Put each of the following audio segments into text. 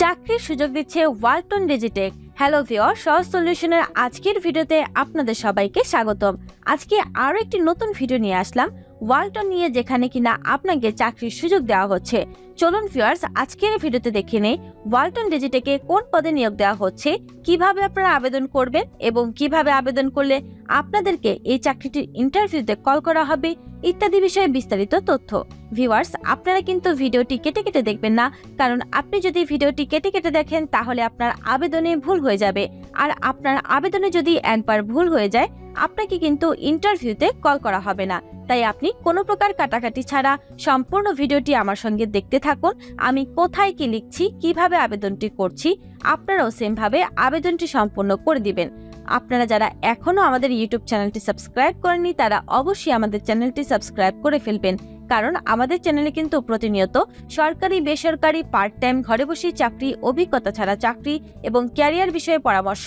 চাকরির সুযোগ দিচ্ছে ওয়ালটন ডিজিটেক। হ্যালো ভিওর সহজ সলিউশনের আজকের ভিডিওতে আপনাদের সবাইকে স্বাগতম। আজকে আরও একটি নতুন ভিডিও নিয়ে আসলাম। ওয়ালটন নিয়ে যেখানে কিনা আপনাকে চাকরির সুযোগ দেওয়া হচ্ছে। চলুন ভিউয়ার্স আজকের ভিডিওতে দেখে নেই ওয়ালটন ডিজিটেকে কোন পদে নিয়োগ দেওয়া হচ্ছে, কীভাবে আপনারা আবেদন করবেন এবং কীভাবে আবেদন করলে আপনাদেরকে এই চাকরিটির ইন্টারভিউতে কল করা হবে, ইত্যাদি বিষয়ে বিস্তারিত তথ্য। ভিউয়ার্স আপনারা কিন্তু ভিডিওটি কেটে কেটে দেখবেন না, কারণ আপনি যদি ভিডিওটি কেটে কেটে দেখেন, তাহলে আপনার আবেদনে ভুল হয়ে যাবে। আর আপনার আবেদনে যদি একবার ভুল হয়ে যায়, আপনাকে কিন্তু ইন্টারভিউতে কল করা হবে না। তাই আপনি কোনো প্রকার কাটাকাটি ছাড়া সম্পূর্ণ ভিডিওটি আমার সঙ্গে দেখতে থাকুন। আমি কোথায় কি লিখছি, কীভাবে আবেদনটি করছি, আপনারাও সেমভাবে আবেদনটি সম্পূর্ণ করে দিবেন। আপনারা যারা এখনও আমাদের ইউটিউব চ্যানেলটি সাবস্ক্রাইব করেননি, তারা অবশ্যই আমাদের চ্যানেলটি সাবস্ক্রাইব করে ফেলবেন। কারণ আমাদের চ্যানেলে কিন্তু প্রতিনিয়ত সরকারি, বেসরকারি পার্ট টাইম ঘরে বসে চাকরি, অভিজ্ঞতা ছাড়া চাকরি এবং ক্যারিয়ার বিষয়ে পরামর্শ,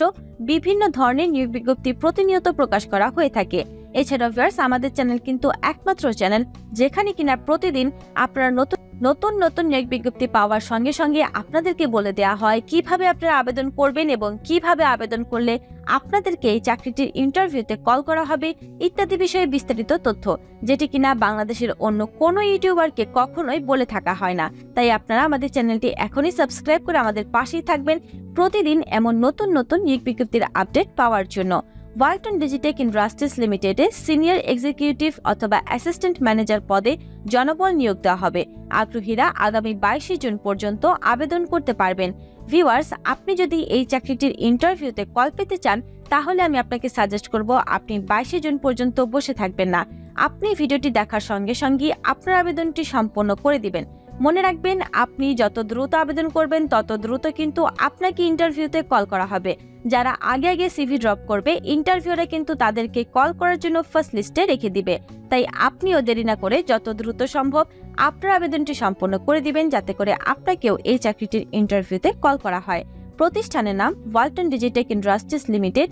বিভিন্ন ধরনের নিয়োগ বিজ্ঞপ্তি প্রতিনিয়ত প্রকাশ করা হয়ে থাকে। এছাড়া ভিউয়ার্স আমাদের চ্যানেল কিন্তু একমাত্র চ্যানেল যেখানে কিনা প্রতিদিন আপনারা নতুন নতুন নতুন নিয়োগ বিজ্ঞপ্তি পাওয়ার সঙ্গে সঙ্গে আপনাদেরকে বলে দেওয়া হয় কীভাবে আপনারা আবেদন করবেন এবং কীভাবে আবেদন করলে আপনাদেরকে এই চাকরিটির ইন্টারভিউতে কল করা হবে ইত্যাদি বিষয়ে বিস্তারিত তথ্য, যেটি কিনা বাংলাদেশের অন্য কোনো ইউটিউবারকে কখনোই বলে থাকা হয় না। তাই আপনারা আমাদের চ্যানেলটি এখনই সাবস্ক্রাইব করে আমাদের পাশেই থাকবেন প্রতিদিন এমন নতুন নতুন নিয়োগ বিজ্ঞপ্তির আপডেট পাওয়ার জন্য। ওয়ালটন ডিজিটেক ইন্ডাস্ট্রিজ লিমিটেডে সিনিয়র এক্সিকিউটিভ অথবা অ্যাসিস্ট্যান্ট ম্যানেজার পদে জনবল নিয়োগ দেওয়া হবে। আগ্রহীরা আগামী বাইশে জুন পর্যন্ত আবেদন করতে পারবেন। ভিউয়ার্স আপনি যদি এই চাকরিটির ইন্টারভিউতে কল পেতে চান, তাহলে আমি আপনাকে সাজেস্ট করব আপনি বাইশে জুন পর্যন্ত বসে থাকবেন না। আপনি ভিডিওটি দেখার সঙ্গে সঙ্গে আপনার আবেদনটি সম্পন্ন করে দিবেন। মনে রাখবেন, আপনি যত দ্রুত আবেদন করবেন, তত দ্রুত কিন্তু আপনাকে ইন্টারভিউতে কল করা হবে। যারা আগে আগে সিভি ড্রপ করবে, ইন্টারভিউরা কিন্তু তাদেরকে কল করার জন্য ফার্স্ট লিস্টে রেখে দিবে। তাই আপনিও দেরি না করে যত দ্রুত সম্ভব আপনার আবেদনটি সম্পন্ন করে দিবেন, যাতে করে আপনাকেও এই চাকরিটির ইন্টারভিউতে কল করা হয়। প্রতিষ্ঠানের নাম ওয়ালটন ডিজিটেক ইন্ডাস্ট্রিজ লিমিটেড,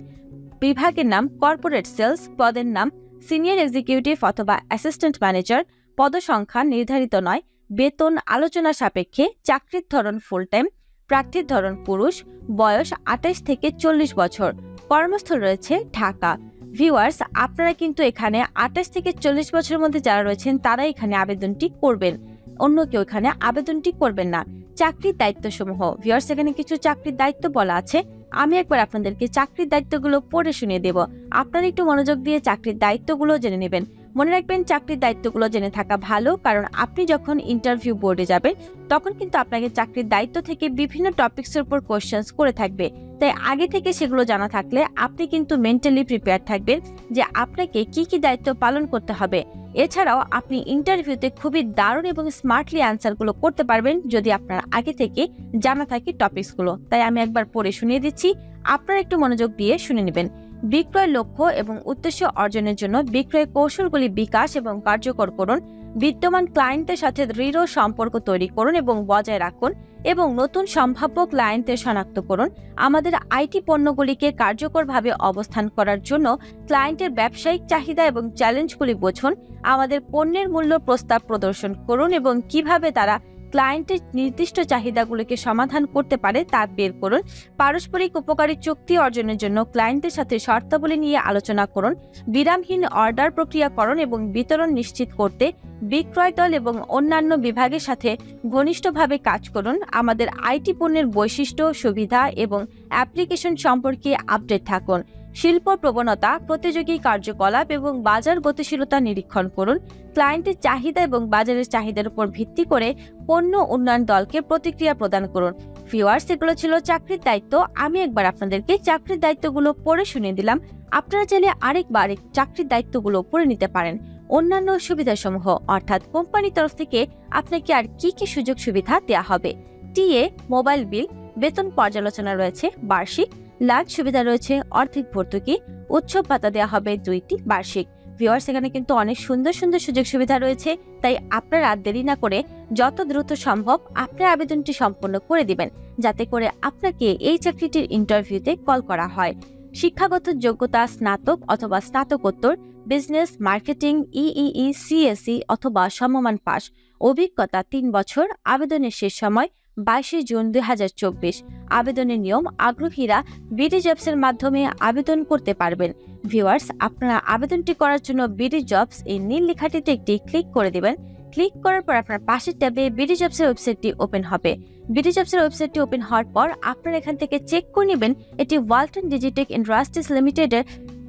বিভাগের নাম কর্পোরেট সেলস, পদের নাম সিনিয়র এক্সিকিউটিভ অথবা অ্যাসিস্ট্যান্ট ম্যানেজার, পদসংখ্যা নির্ধারিত নয়। বেতন আলোচনা সাপেক্ষে চাকরির ধরন ফুল টাইম প্রার্থীর ধরন পুরুষ, বয়স আঠাশ থেকে চল্লিশ বছর। কর্মস্থল রয়েছে ঢাকা। ভিউয়ার্স আপনারা কিন্তু এখানে আঠাশ থেকে চল্লিশ বছরের মধ্যে যারা রয়েছেন তারা এখানে আবেদনটি করবেন। অন্য কেউ এখানে আবেদনটি করবেন না। চাকরির দায়িত্বসমূহ। ভিউয়ার্স এখানে কিছু চাকরির দায়িত্ব বলা আছে। আমি একবার আপনাদেরকে চাকরির দায়িত্বগুলো পড়ে শুনিয়ে দেব। আপনারা একটু মনোযোগ দিয়ে চাকরির দায়িত্বগুলো জেনে নেবেন। মনে রাখবেন, চাকরির দায়িত্বগুলো জেনে থাকা ভালো, কারণ আপনি যখন ইন্টারভিউ বোর্ডে যাবেন, তখন কিন্তু আপনাকে চাকরির দায়িত্ব থেকে বিভিন্ন টপিকসের উপর কোশ্চেন্স করে থাকবে। তাই আগে থেকে সেগুলো জানা থাকলে আপনি কিন্তু মেন্টালি প্রিপেয়ার থাকবেন যে আপনাকে কি কি দায়িত্ব পালন করতে হবে। এছাড়াও আপনি ইন্টারভিউতে খুবই দারুণ এবং স্মার্টলি অ্যান্সারগুলো করতে পারবেন যদি আপনার আগে থেকে জানা থাকে টপিকসগুলো তাই আমি একবার পড়ে শুনিয়ে দিচ্ছি, আপনারা একটু মনোযোগ দিয়ে শুনে নেবেন। বিক্রয় লক্ষ্য এবং উদ্দেশ্য অর্জনের জন্য বিক্রয় কৌশলগুলি বিকাশ এবং কার্যকর করুন। বিদ্যমান ক্লায়েন্টের সাথে দৃঢ় সম্পর্ক তৈরি করুন এবং বজায় রাখুন এবং নতুন সম্ভাব্য ক্লায়েন্টের শনাক্ত করুন। আমাদের আইটি পণ্যগুলিকে কার্যকরভাবে অবস্থান করার জন্য ক্লায়েন্টের ব্যবসায়িক চাহিদা এবং চ্যালেঞ্জগুলি বোঝুন। আমাদের পণ্যের মূল্য প্রস্তাব প্রদর্শন করুন এবং কীভাবে তারা ক্লায়েন্টের নির্দিষ্ট চাহিদাগুলোকে সমাধান করতে পারে তা বের করুন। পারস্পরিক উপকারী চুক্তি অর্জনের জন্য ক্লায়েন্টের সাথে শর্তাবলী নিয়ে আলোচনা করুন। বিরামহীন অর্ডার প্রক্রিয়াকরণ এবং বিতরণ নিশ্চিত করতে বিক্রয় দল এবং অন্যান্য বিভাগের সাথে ঘনিষ্ঠভাবে কাজ করুন। আমাদের আইটি পণ্যের বৈশিষ্ট্য, সুবিধা এবং অ্যাপ্লিকেশন সম্পর্কে আপডেট থাকুন। শিল্প প্রবণতা, প্রতিযোগী কার্যকলাপ এবং বাজার গতিশীলতা নিরীক্ষণ করুন। ক্লায়েন্টের চাহিদা এবং বাজারের চাহিদার উপর ভিত্তি করে পণ্য উন্নয়ন দলকে প্রতিক্রিয়া প্রদান করুন। ভিউয়ার্স, এগুলো ছিল চাকরির দায়িত্ব। আমি একবার আপনাদেরকে চাকরির দায়িত্বগুলো পড়ে শুনিয়ে দিলাম। আপনারা চাইলে আরেকবার চাকরির দায়িত্বগুলো পড়ে নিতে পারেন। অন্যান্য সুবিধাসমূহ, অর্থাৎ কোম্পানির তরফ থেকে আপনাকে আর কি কি সুযোগ সুবিধা দেওয়া হবে? টিএ মোবাইল বিল, বেতন পর্যালোচনা রয়েছে, বার্ষিক লাঞ্চ সুবিধা রয়েছে, অর্ধেক ভর্তুকি, উৎসব পাতা দেওয়া হবে দুইটি বার্ষিক। ভিওয়ার্স এখানে কিন্তু অনেক সুন্দর সুন্দর সুযোগ সুবিধা রয়েছে, তাই আপনারা দেরি না করে যত দ্রুত সম্ভব আপনার আবেদনটি সম্পন্ন করে দিবেন, যাতে করে আপনাকে এই চাকরিটির ইন্টারভিউতে কল করা হয়। শিক্ষাগত যোগ্যতা স্নাতক অথবা স্নাতকোত্তর বিজনেস মার্কেটিং ইইই সিএসই অথবা সমমান পাস, অভিজ্ঞতা তিন বছর, আবেদনের শেষ সময় বাইশে জুন দুই হাজার চব্বিশ। আবেদনের নিয়ম আগ্রহীরা বিডি জবসের মাধ্যমে আবেদন করতে পারবেন। ভিউয়ার্স আপনারা আবেদনটি করার জন্য বিডি জবস এই নীল লেখাটিতে একটি ক্লিক করে দেবেন। ক্লিক করার পর আপনার পাশের ট্যাবে বিডি জবসের ওয়েবসাইটটি ওপেন হবে। বিডি জবসের ওয়েবসাইটটি ওপেন হওয়ার পর আপনারা এখান থেকে চেক করে নেবেন এটি ওয়ালটন ডিজিটেক ইন্ডাস্ট্রিজ লিমিটেডের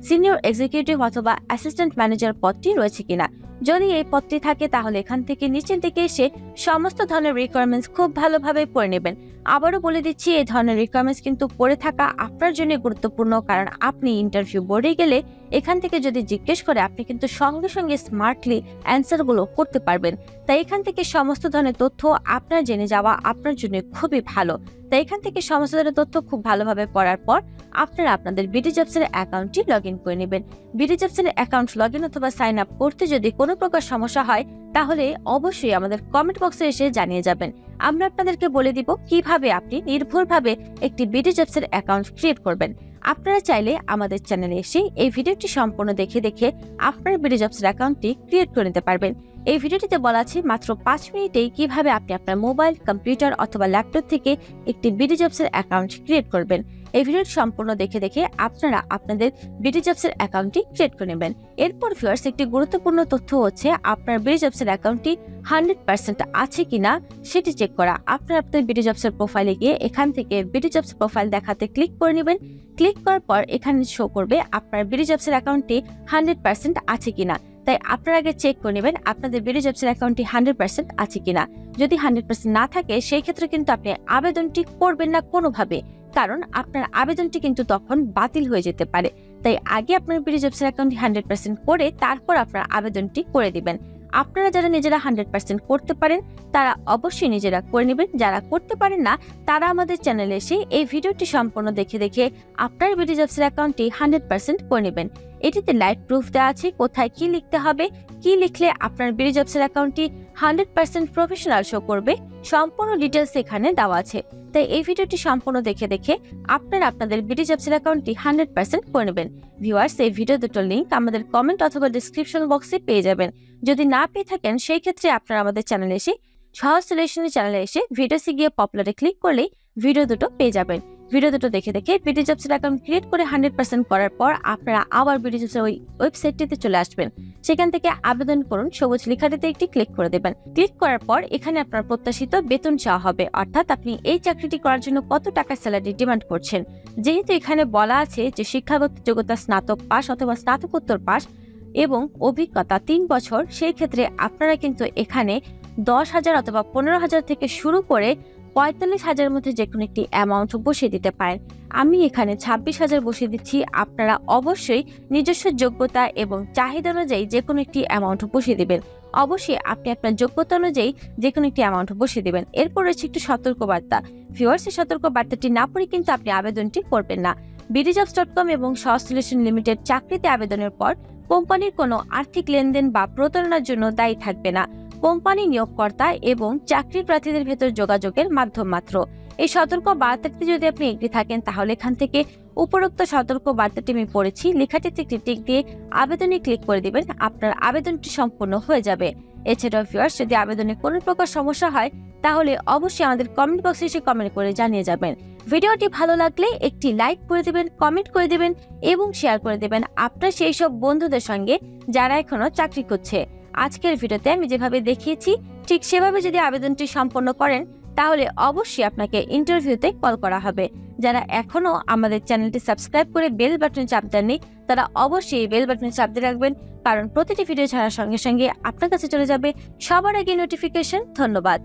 সিনিয়র এক্সিকিউটিভ অথবা অ্যাসিস্ট্যান্ট ম্যানেজার পদটি রয়েছে কিনা। যদি এই পথটি থাকে, তাহলে এখান থেকে নিচের দিকে এসে সমস্ত ধরনের রিকোয়ারমেন্টস খুব ভালোভাবে পড়ে নেবেন। আবারও বলে দিচ্ছি, এই ধরনের রিকোয়ারমেন্টস কিন্তু পড়ে থাকা আপনার জন্য গুরুত্বপূর্ণ, কারণ আপনি ইন্টারভিউ বোর্ডে গেলে এখান থেকে যদি জিজ্ঞেস করে, আপনি কিন্তু সঙ্গে সঙ্গে স্মার্টলি অ্যান্সারগুলো করতে পারবেন। তাই এখান থেকে সমস্ত ধরনের তথ্য আপনার জেনে যাওয়া আপনার জন্য খুবই ভালো। তাই এখান থেকে সমস্ত ধরনের তথ্য খুব ভালোভাবে পড়ার পর আপনারা আপনাদের বিডি জবসের অ্যাকাউন্টটি লগ ইন করে নেবেন। বিডি জবসের অ্যাকাউন্ট লগ ইন অথবা সাইন আপ করতে যদি কোনো প্রকার সমস্যা হয়, তাহলে অবশ্যই আমাদের কমেন্ট বক্সে এসে জানিয়ে যাবেন। আমরা আপনাদেরকে বলে দিব কীভাবে আপনি নির্ভুলভাবে একটি বিডি জবসের অ্যাকাউন্ট ক্রিয়েট করবেন। আপনারা চাইলে আমাদের চ্যানেলে এসে এই ভিডিওটি সম্পূর্ণ দেখে দেখে আপনার বিডি জবসের অ্যাকাউন্টটি ক্রিয়েট করে নিতে পারবেন। এই ভিডিওটিতে বলা আছে মাত্র পাঁচ মিনিটেই কীভাবে আপনি আপনার মোবাইল, কম্পিউটার অথবা ল্যাপটপ থেকে একটি বিডি জবসের অ্যাকাউন্ট ক্রিয়েট করবেন। এই ভিডিওটি সম্পূর্ণ দেখে দেখে আপনারা আপনাদের বিডি জবসের অ্যাকাউন্টটি ক্রিয়েট করে নেবেন। এরপর ভিউয়ার্স একটি গুরুত্বপূর্ণ তথ্য হচ্ছে, আপনার বিডি জবসের অ্যাকাউন্টটি হান্ড্রেড পার্সেন্ট আছে কিনা সেটি চেক করা। আপনার আপনার বিডি জবসের প্রোফাইলে গিয়ে এখান থেকে বিডি জবস প্রোফাইল দেখাতে ক্লিক করে নেবেন। ক্লিক করার পর এখানে শো করবে আপনার বিডি জবসের অ্যাকাউন্টটি হান্ড্রেড পার্সেন্ট আছে কিনা। তাই আপনারা আগে চেক করে নেবেন আপনাদের বিডি জবসের অ্যাকাউন্টটি হান্ড্রেড পার্সেন্ট আছে কিনা। যদি হান্ড্রেড পার্সেন্ট না থাকে, সেই ক্ষেত্রে কিন্তু আপনি আবেদনটি করবেন না কোনোভাবে। কারণ আপনার আবেদনটি কিন্তু তখন বাতিল হয়ে যেতে পারে। তাই আগে আপনার বিডি জবসের অ্যাকাউন্টটি হান্ড্রেড পার্সেন্ট করে তারপর আপনার আবেদনটি করে দিবেন। আপনারা যারা নিজেরা হান্ড্রেড পার্সেন্ট করতে পারেন, তারা অবশ্যই নিজেরা করে নেবেন। যারা করতে পারেন না, তারা আমাদের চ্যানেলে এসে এই ভিডিওটি সম্পূর্ণ দেখে দেখে আপনার বিডি জবসের অ্যাকাউন্টটি হান্ড্রেড পার্সেন্ট করে নেবেন। এটিতে লাইভ প্রুফ দেওয়া আছে, কোথায় কি লিখতে হবে, কি লিখলে আপনার বিডি জবসের অ্যাকাউন্টটি হান্ড্রেড পার্সেন্ট প্রফেশনাল শো করবে, সম্পূর্ণ ডিটেলস এখানে দেওয়া আছে। তাই এই ভিডিওটি সম্পূর্ণ দেখে দেখে আপনারা আপনাদের বিডি জবসের অ্যাকাউন্টটি হান্ড্রেড পার্সেন্ট করে নেবেন। ভিউয়ার্স এই ভিডিও দুটোর লিঙ্ক আমাদের কমেন্ট অথবা ডিসক্রিপশন বক্সে পেয়ে যাবেন। যদি না পেয়ে থাকেন, সেই ক্ষেত্রে আপনারা আমাদের চ্যানেলে এসে সহজ সলিউশনের চ্যানেলে এসে ভিডিওসে গিয়ে পপুলারে ক্লিক করলেই ভিডিও দুটো পেয়ে যাবেন। ভিডিও দুটো দেখে দেখে বিডি জবসের অ্যাকাউন্ট ক্রিয়েট করে হান্ড্রেড পার্সেন্ট করার পর আপনারা আবার বিডি জবসের ওই ওয়েবসাইটটিতে চলে আসবেন। সেখান থেকে আবেদন করুন, সবুজ লেখাটিতে একটি ক্লিক করে দেবেন। ক্লিক করার পর এখানে আপনার প্রত্যাশিত বেতন চাওয়া হবে। অর্থাৎ আপনি এই চাকরিটি করার জন্য কত টাকা স্যালারি ডিমান্ড করছেন? যেহেতু এখানে বলা আছে যে শিক্ষাগত যোগ্যতা স্নাতক পাস অথবা স্নাতকোত্তর পাস এবং অভিজ্ঞতা তিন বছর, সেই ক্ষেত্রে আপনারা কিন্তু এখানে দশ হাজার অথবা পনেরো হাজার থেকে শুরু করে পঁয়তাল্লিশ হাজারের মধ্যে যে কোনো একটি অ্যামাউন্ট বসিয়ে দিতে পারেন। আমি এখানে ছাব্বিশ হাজার বসিয়ে দিচ্ছি। আপনারা অবশ্যই নিজস্ব যোগ্যতা এবং চাহিদা অনুযায়ী যে কোনো একটি অ্যামাউন্ট বসিয়ে দেবেন। অবশ্যই আপনি আপনার যোগ্যতা অনুযায়ী যে কোনো একটি অ্যামাউন্ট বসিয়ে দেবেন। এরপর রয়েছে একটু সতর্কবার্তা। সতর্ক বার্তাটি না পড়ে কিন্তু আপনি আবেদনটি করবেন না। বিডিজবস ডট কম এবং সলিউশন লিমিটেড চাকরিতে আবেদনের পর কোম্পানির কোনো আর্থিক লেনদেন বা প্রতারণার জন্য দায়ী থাকবে না। কোম্পানি নিয়োগকর্তা এবং চাকরি প্রার্থীদের ভেতর যোগাযোগের মাধ্যম মাত্র। এই সতর্ক বার্তাটিতে যদি আপনি এগিয়ে থাকেন, তাহলে এখান থেকে উপরোক্ত সতর্ক বার্তাটি আমি পড়েছি। লেখাটিতে একটি টিক দিয়ে আবেদনে ক্লিক করে দিবেন, আপনার আবেদনটি সম্পূর্ণ হয়ে যাবে। এছাড়াও ভিউয়ার্স যদি আবেদনে কোনো প্রকার সমস্যা হয়, তাহলে অবশ্যই আমাদের কমেন্ট বক্সে এসে কমেন্ট করে জানিয়ে যাবেন। ভিডিওটি ভালো লাগলে একটি লাইক করে দেবেন কমেন্ট করে দেবেন এবং শেয়ার করে দেবেন আপনার সেই সব বন্ধুদের সঙ্গে যারা এখনও চাকরি করছে আজকের ভিডিওতে আমি যেভাবে দেখিয়েছি, ঠিক সেভাবে যদি আবেদনটি সম্পন্ন করেন, তাহলে অবশ্যই আপনাকে ইন্টারভিউতে কল করা হবে। যারা এখনও আমাদের চ্যানেলটি সাবস্ক্রাইব করে বেল বাটন চাপ দেননি, তারা অবশ্যই বেল বাটন চাপ দিয়ে রাখবেন, কারণ প্রতিটি ভিডিও ছাড়ার সঙ্গে সঙ্গে আপনার কাছে চলে যাবে সবার আগে নোটিফিকেশন ধন্যবাদ।